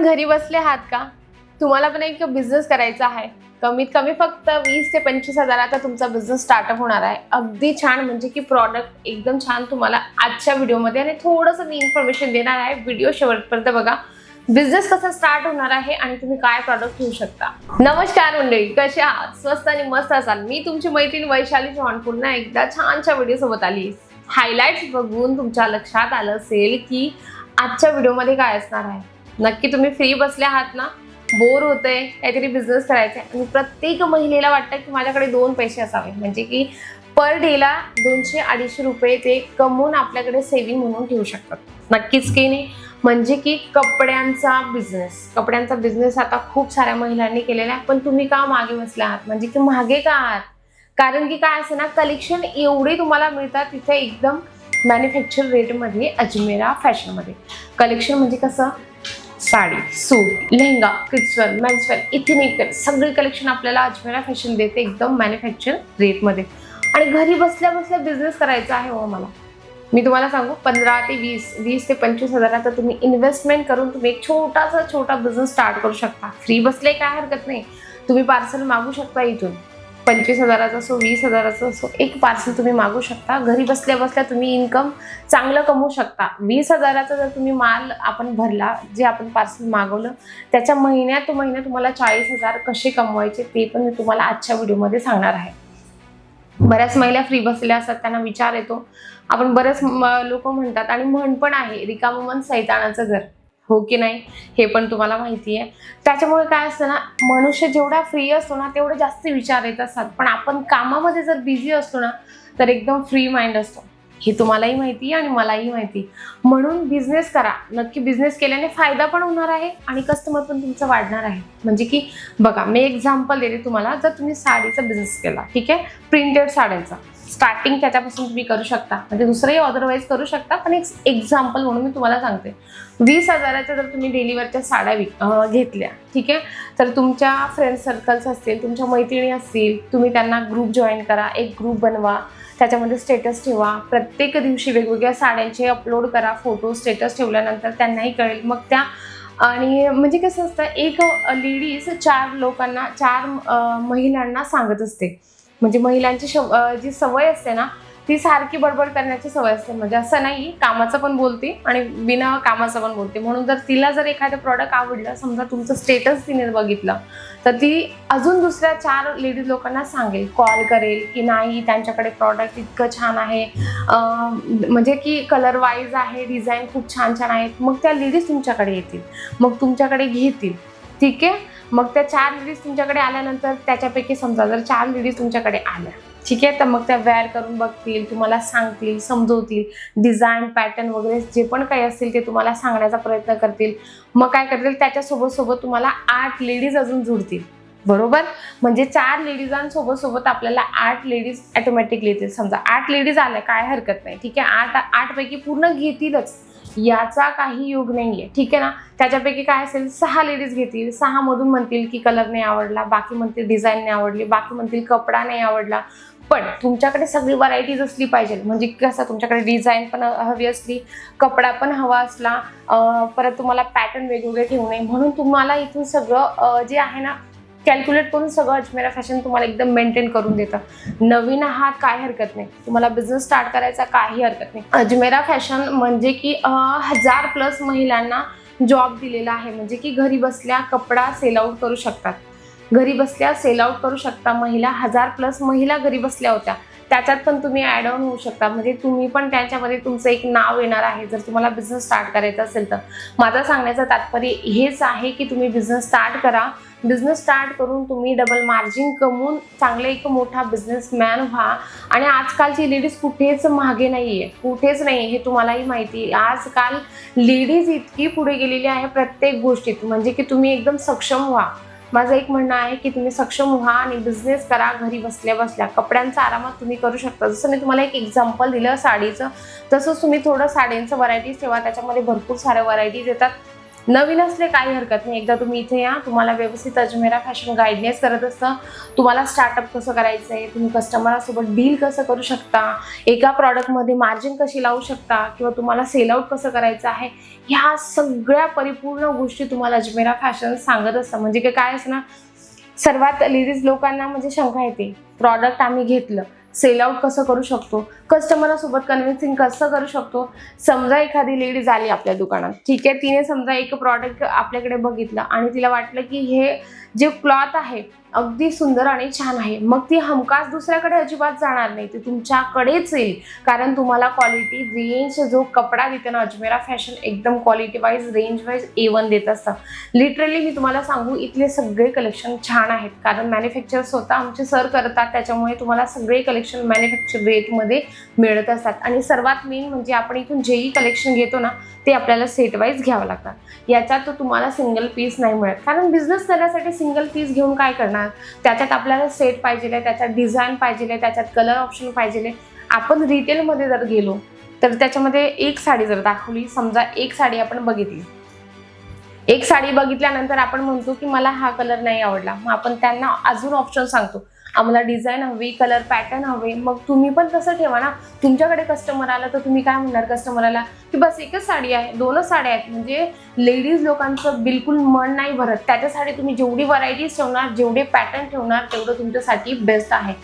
पण घरी बसले आहात का? तुम्हाला पण एक बिझनेस करायचा आहे. कमीत कमी फक्त वीस ते पंचवीस हजाराचा तुमचा बिझनेस स्टार्टअप होणार आहे. अगदी छान म्हणजे की प्रॉडक्ट एकदम छान तुम्हाला आजच्या व्हिडिओमध्ये आणि थोडंसं मी इन्फॉर्मेशन देणार आहे. व्हिडिओ शेवटपर्यंत बघा. बिझनेस कसा स्टार्ट होणार आहे आणि तुम्ही काय प्रॉडक्ट घेऊ शकता? नमस्कार मंडळी कसे आहात? स्वस्त आणि मस्त असाल. मी तुमची मैत्रीण वैशाली चव्हाण. पुन्हा एकदा छानच्या व्हिडिओ सोबत आली. हायलाइट्स बघून तुमच्या लक्षात आलं असेल की आजच्या व्हिडिओमध्ये काय असणार आहे? नक्की तुम्ही फ्री बसले आहात ना? बोर होतंय काहीतरी बिझनेस करायचा आहे आणि प्रत्येक महिलेला वाटतं की माझ्याकडे दोन पैसे असावे म्हणजे की पर डेला दोनशे अडीचशे रुपये ते कमवून आपल्याकडे सेव्हिंग म्हणून ठेवू शकतात. नक्कीच की नाही? म्हणजे की कपड्यांचा बिझनेस कपड्यांचा बिझनेस आता खूप साऱ्या महिलांनी केलेला आहे पण तुम्ही का मागे बसला आहात? म्हणजे की मागे का आहात? कारण की काय असं ना कलेक्शन एवढे तुम्हाला मिळतात तिथे एकदम मॅन्युफॅक्चर रेटमध्ये अजमेरा फॅशनमध्ये कलेक्शन म्हणजे कसं? Sari suit lehenga kidswear menswear ethnic सगळे कलेक्शन आपल्याला अजमेरा फॅशन देते एकदम मॅन्युफॅक्चर रेटमध्ये आणि घरी बसल्या बसल्या बिझनेस करायचा आहे हो मला. मी तुम्हाला सांगू पंधरा ते वीस वीस ते पंचवीस हजाराचा तुम्ही इन्व्हेस्टमेंट करून तुम्ही एक छोटासा छोटा बिझनेस स्टार्ट करू शकता. फ्री बसले काय हरकत नाही. तुम्ही पार्सल मागू शकता इथून. पंचवीस हजाराचा असो वीस हजाराचा असो एक पार्सल तुम्ही मागू शकता. घरी बसल्या बसल्या तुम्ही इन्कम चांगलं कमवू शकता. वीस हजाराचा जर तुम्ही माल आपण भरला जे आपण पार्सल मागवलं त्याच्या महिन्यात तो महिन्यात तुम्हाला चाळीस हजार कसे कमवायचे ते पण मी तुम्हाला आजच्या व्हिडिओमध्ये सांगणार आहे. बऱ्याच महिला फ्री बसलेल्या असतात त्यांना विचार येतो. आपण बरेच लोक म्हणतात आणि म्हण पण आहे रिकाममन सैतानाचं घर. हो की नाही? हे पण तुम्हाला माहिती आहे. त्याच्यामुळे काय असतं ना मनुष्य जेवढा फ्री असतो ना तेवढे जास्त विचार येत असतात. पण आपण कामामध्ये जर बिझी असतो ना तर एकदम फ्री माइंड असतो. हे तुम्हालाही माहिती आहे आणि मलाही माहिती म्हणून बिझनेस करा. नक्की बिझनेस केल्याने फायदा पण होणार आहे आणि कस्टमर पण तुमचं वाढणार आहे. म्हणजे की बघा मी एक्झाम्पल देते तुम्हाला. जर तुम्ही साडीचा बिझनेस केला ठीक आहे? प्रिंटेड साड्यांचा. स्टार्टिंग त्याच्यापासून तुम्ही करू शकता. म्हणजे दुसरंही अदरवाईज करू शकता पण एक एक्झाम्पल म्हणून मी तुम्हाला सांगते. वीस हजाराच्या जर तुम्ही डेलीवरच्या साड्या विक घेतल्या ठीक आहे? तर तुमच्या फ्रेंड सर्कल्स असतील तुमच्या मैत्रिणी असतील तुम्ही त्यांना ग्रुप जॉईन करा एक ग्रुप बनवा त्याच्यामध्ये स्टेटस ठेवा. प्रत्येक दिवशी वेगवेगळ्या साड्यांचे अपलोड करा फोटो स्टेटस ठेवल्यानंतर त्यांनाही कळेल. मग त्या आणि म्हणजे कसं असतं एक लेडीज चार लोकांना चार महिलांना सांगत असते. म्हणजे महिलांची शव जी सवय असते ना ती सारखी बडबड करण्याची सवय असते. म्हणजे असं नाही कामाचं पण बोलते आणि बिना कामाचं पण बोलते. म्हणून जर तिला जर एखादं प्रॉडक्ट आवडलं समजा तुमचं स्टेटस तिने बघितलं तर ती अजून दुसऱ्या चार लेडीज लोकांना सांगेल कॉल करेल की नाही त्यांच्याकडे प्रॉडक्ट इतकं छान आहे. म्हणजे की कलर वाईज आहे डिझाईन खूप छान छान आहेत. मग त्या लेडीज तुमच्याकडे येतील. मग तुमच्याकडे घेतील. ठीक आहे? मग त्या चार लेडीज तुमच्याकडे आल्यानंतर त्याच्यापैकी समजा जर चार लेडीज तुमच्याकडे आल्या ठीक आहे? तर मग त्या वेअर करून बघतील तुम्हाला सांगतील समजवतील डिझाईन पॅटर्न वगैरे जे पण काही असतील ते तुम्हाला सांगण्याचा प्रयत्न करतील. मग काय करतील? त्याच्यासोबत सोबत तुम्हाला आठ लेडीज अजून जुडतील. बरोबर? म्हणजे चार लेडीजांसोबत सोबत आपल्याला आठ लेडीज ऑटोमॅटिकली येतील. समजा आठ लेडीज आल्या काय हरकत नाही ठीक आहे? आठ आठपैकी पूर्ण घेतीलच. याचा काही योग नाहीये. ठीक आहे ना? त्याच्यापैकी काय असेल? सहा लेडीज घेतील. सहा मधून म्हणतील की कलर नाही आवडला बाकी म्हणतील डिझाईन नाही आवडली बाकी म्हणतील कपडा नाही आवडला. पण तुमच्याकडे सगळी व्हरायटीज असली पाहिजे. म्हणजे कसं तुमच्याकडे डिझाईन पण हवी असली कपडा पण हवा असला परत तुम्हाला पॅटर्न वेगवेगळे ठेवू नये. म्हणून तुम्हाला इथून सगळं जे आहे ना कॅल्क्युलेट करून सगळं अजमेरा फॅशन तुम्हाला एकदम मेंटेन करून देतं. नवीन आहात काय हरकत नाही. तुम्हाला बिझनेस स्टार्ट करायचा काही हरकत नाही. अजमेरा फॅशन म्हणजे की हजार प्लस महिलांना जॉब दिलेला आहे. म्हणजे की घरी बसल्या कपडा सेल आउट करू शकतात. घरी बसल्या सेल आउट करू शकता महिला हजार प्लस महिला घरी बसल्या होत्या. त्याच्यात पण तुम्ही ॲड ऑन होऊ शकता. म्हणजे तुम्ही पण त्याच्यामध्ये तुमचं एक नाव येणार आहे. जर तुम्हाला बिझनेस स्टार्ट करायचा असेल तर. माझं सांगण्याचं तात्पर्य हेच आहे की तुम्ही बिझनेस स्टार्ट करा. बिझनेस स्टार्ट करून तुम्ही डबल मार्जिन कमवून चांगले एक मोठा बिझनेसमॅन व्हा. आणि आजकालची लेडीज कुठेच मागे नाही आहे कुठेच नाही हे तुम्हालाही माहिती आहे. आजकाल लेडीज इतकी पुढे गेलेली आहे प्रत्येक गोष्टीत. म्हणजे की तुम्ही एकदम सक्षम व्हा. माझं एक म्हणणं आहे की तुम्ही सक्षम व्हा आणि बिझनेस करा घरी बसल्या बसल्या. कपड्यांचा आरामात तुम्ही करू शकता. जसं मी तुम्हाला एक एक्झाम्पल दिलं साडीचं तसंच तुम्ही थोडं साड्यांचं व्हरायटीज ठेवा. त्याच्यामध्ये भरपूर साऱ्या व्हरायटीज येतात नवीन असले काही हरकत नाही. एकदा तुम्ही इथे या तुम्हाला व्यवस्थित अजमेरा फॅशन गाईडनेस करत असतं. तुम्हाला स्टार्टअप कसं करायचं आहे तुम्ही कस्टमरासोबत डील कसं करू शकता एका प्रॉडक्टमध्ये मार्जिन कशी लावू शकता किंवा तुम्हाला सेलआउट कसं करायचं आहे ह्या सगळ्या परिपूर्ण गोष्टी तुम्हाला अजमेरा फॅशन सांगत असतं. म्हणजे की काय असं ना सर्वात लेडीज लोकांना म्हणजे शंका येते. प्रॉडक्ट आम्ही घेतलं. सेल आउट कसं करू शकतो? कस्टमरासोबत कन्व्हिन्सिंग कसं करू शकतो? समजा एखादी लेडीज आली आपल्या दुकानात. ठीक आहे तिने समजा एक प्रॉडक्ट आपल्याकडे बघितलं आणि तिला वाटलं की हे जे क्लॉथ आहे अगदी सुंदर आणि छान आहे. मग ती हमखास दुसऱ्याकडे अजिबात जाणार नाही. ती तुमच्याकडेच येईल. कारण तुम्हाला क्वालिटी रेंज जो कपडा देते ना अजमेरा फॅशन एकदम quality wise range wise A one देत असतं. लिटरली मी तुम्हाला सांगू इथले सगळे कलेक्शन छान आहेत. कारण मॅन्युफॅक्चर स्वतः आमचे सर करतात त्याच्यामुळे तुम्हाला सगळे कलेक्शन मॅन्युफॅक्चर रेटमध्ये मिळत असतात. आणि सर्वात मेन म्हणजे आपण इथून जेही कलेक्शन घेतो ना ते आपल्याला सेट वाईज घ्यावं लागतात याच्यात तो तुम्हाला सिंगल पीस नाही मिळत. कारण बिझनेस करण्यासाठी सिंगल पीस घेऊन काय करणार? त्याच्यात आपल्याला सेट पाहिजे त्याच्यात डिझाईन पाहिजे त्याच्यात कलर ऑप्शन पाहिजे आपण रिटेलमध्ये जर गेलो तर त्याच्यामध्ये एक साडी जर दाखवली समजा एक साडी आपण बघितली. एक साडी बघितल्यानंतर आपण म्हणतो की मला हा कलर नाही आवडला. मग आपण त्यांना अजून ऑप्शन सांगतो. आम्हाला डिझाईन हवी कलर पॅटर्न हवे मग तुम्ही पण तसं ठेवा ना. तुमच्याकडे कस्टमर आला तर तुम्ही काय म्हणणार कस्टमरला की बस एकच साडी आहे दोनच साड्या आहेत. म्हणजे लेडीज लोकांचं बिलकुल मन नाही भरत. त्याच्यासाठी तुम्ही जेवढी व्हरायटीज ठेवणार जेवढे पॅटर्न ठेवणार तेवढं तुमच्यासाठी बेस्ट आहे.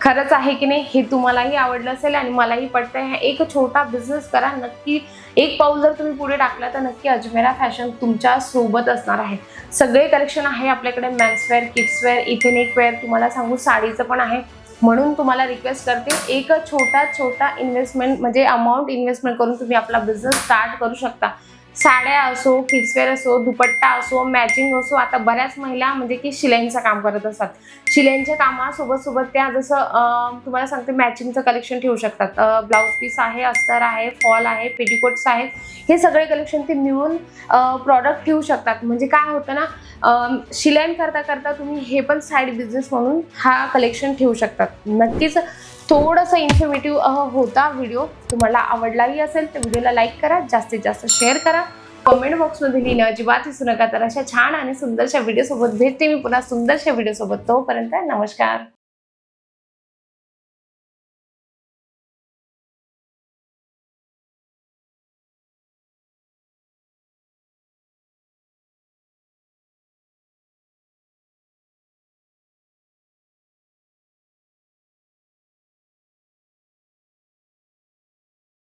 खरंच आहे की नाही हे तुम्हालाही आवडलं असेल आणि मलाही पडतंय एक छोटा बिझनेस करा. नक्की एक पाऊल जर तुम्ही पुढे टाकला तर नक्की अजमेरा फॅशन तुमच्यासोबत असणार आहे. सगळे कलेक्शन आहे आपल्याकडे. मॅन्सवेअर किड्सवेअर इथेनिक वेअर तुम्हाला सांगू साडीचं पण आहे. म्हणून तुम्हाला रिक्वेस्ट करते एक छोटा छोटा इन्व्हेस्टमेंट म्हणजे अमाऊंट इन्व्हेस्टमेंट करून तुम्ही आपला बिझनेस स्टार्ट करू शकता. साड्या असो किड्सवेअर असो दुपट्टा असो मॅचिंग असो आता बऱ्याच महिला म्हणजे की शिलाईंचं काम करत असतात. शिलाईंच्या कामासोबत सोबत त्या जसं तुम्हाला सांगते मॅचिंगचं कलेक्शन ठेवू शकतात. ब्लाऊज पीस आहे अस्तर आहे फॉल आहे पेटीकोट्स आहेत. हे सगळे कलेक्शन ते मिळून प्रॉडक्ट ठेवू शकतात. म्हणजे काय होतं ना शिलाईन करता करता तुम्ही हे पण साईड बिझनेस म्हणून हा कलेक्शन ठेवू शकतात. नक्कीच थोडंसं इन्फॉर्मेटिव्ह होता व्हिडिओ तुम्हाला आवडलाही असेल तर व्हिडिओला लाईक करा. जास्तीत जास्त शेअर करा. कमेंट बॉक्समध्ये लिहिणं अजिबात विसरू नका तर अशा छान आणि सुंदरशा व्हिडिओसोबत भेटते मी पुन्हा सुंदरशा व्हिडिओसोबत तोपर्यंत नमस्कार.